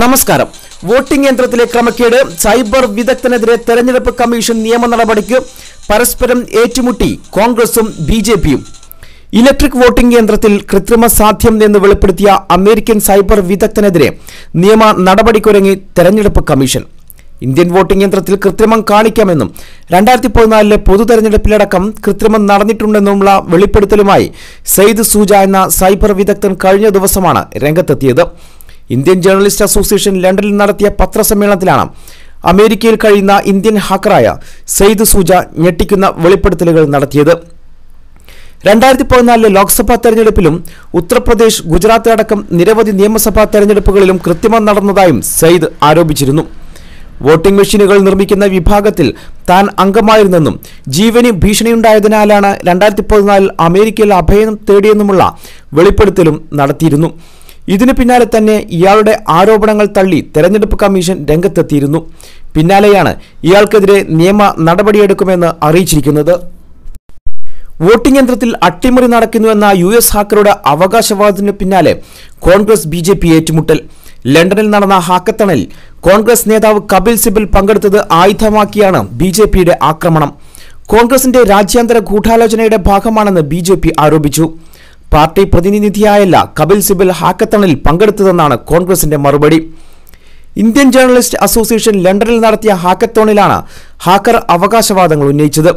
നമസ്കാരം. വോട്ടിംഗ് യന്ത്രത്തിലെ ക്രമക്കേട് സൈബർ വിദഗ്ധനെതിരെ തെരഞ്ഞെടുപ്പ് കമ്മീഷൻ നിയമ നടപടിക്ക് പരസ്പരം ഏറ്റുമുട്ടി കോൺഗ്രസും ബി ജെ പിയും. ഇലക്ട്രിക് വോട്ടിംഗ് യന്ത്രത്തിൽ കൃത്രിമ സാധ്യം എന്ന് വെളിപ്പെടുത്തിയ അമേരിക്കൻ സൈബർ വിദഗ്ധനെതിരെ നിയമ നടപടിക്കൊരുങ്ങി തെരഞ്ഞെടുപ്പ് കമ്മീഷൻ. ഇന്ത്യൻ വോട്ടിംഗ് യന്ത്രത്തിൽ കൃത്രിമം കാണിക്കാമെന്നും രണ്ടായിരത്തി പതിനാലിലെ പൊതു തെരഞ്ഞെടുപ്പിലടക്കം കൃത്രിമം നടന്നിട്ടുണ്ടെന്നുമുള്ള വെളിപ്പെടുത്തലുമായി സെയ്ദ് സൂജ എന്ന സൈബർ വിദഗ്ധൻ കഴിഞ്ഞ ദിവസമാണ് രംഗത്തെത്തിയത്. ഇന്ത്യൻ ജേർണലിസ്റ്റ് അസോസിയേഷൻ ലണ്ടനിൽ നടത്തിയ പത്രസമ്മേളനത്തിലാണ് അമേരിക്കയിൽ കഴിയുന്ന ഇന്ത്യൻ ഹാക്കറായ സെയ്ദ് സൂജ ഞെട്ടിക്കുന്ന വെളിപ്പെടുത്തലുകൾ നടത്തിയത്. രണ്ടായിരത്തി പതിനാലിലെ ലോക്സഭാ തെരഞ്ഞെടുപ്പിലും ഉത്തർപ്രദേശ് ഗുജറാത്ത് അടക്കം നിരവധി നിയമസഭാ തെരഞ്ഞെടുപ്പുകളിലും കൃത്രിമം നടന്നതായും സെയ്ദ് ആരോപിച്ചിരുന്നു. വോട്ടിംഗ് മെഷീനുകൾ നിർമ്മിക്കുന്ന വിഭാഗത്തിൽ താൻ അംഗമായിരുന്നെന്നും ജീവന് ഭീഷണിയുണ്ടായതിനാലാണ് രണ്ടായിരത്തി പതിനാലിൽ അമേരിക്കയിൽ അഭയം തേടിയെന്നുമുള്ള വെളിപ്പെടുത്തലും നടത്തിയിരുന്നു. ഇതിനു പിന്നാലെ തന്നെ ഇയാളുടെ ആരോപണങ്ങൾ തള്ളി തെരഞ്ഞെടുപ്പ് കമ്മീഷൻ രംഗത്തെത്തിയിരുന്നു. പിന്നാലെയാണ് ഇയാൾക്കെതിരെ നിയമ നടപടിയെടുക്കുമെന്ന് അറിയിച്ചിരിക്കുന്നത്. വോട്ടിംഗ് യന്ത്രത്തിൽ അട്ടിമറി നടക്കുന്നുവെന്ന യു എസ് ഹാക്കറുടെ അവകാശവാദത്തിനു പിന്നാലെ കോൺഗ്രസ് ബി ജെ പി ഏറ്റുമുട്ടൽ. ലണ്ടനിൽ നടന്ന ഹാക്കത്തണിൽ കോൺഗ്രസ് നേതാവ് കപിൽ സിബൽ പങ്കെടുത്തത് ആയുധമാക്കിയാണ് ബി ജെ പിയുടെ ആക്രമണം. കോൺഗ്രസിന്റെ രാജ്യാന്തര ഗൂഢാലോചനയുടെ ഭാഗമാണെന്ന് ബി ജെ പി ആരോപിച്ചു. പാർട്ടി പ്രതിനിധിയായല്ല കപിൽ സിബൽ ഹാക്കത്തണിൽ പങ്കെടുത്തതെന്നാണ് കോൺഗ്രസിന്റെ മറുപടി. ഇന്ത്യൻ ജേർണലിസ്റ്റ് അസോസിയേഷൻ ലണ്ടനിൽ നടത്തിയ ഹാക്കത്തോണിലാണ് ഹാക്കർ അവകാശവാദങ്ങൾ ഉന്നയിച്ചത്.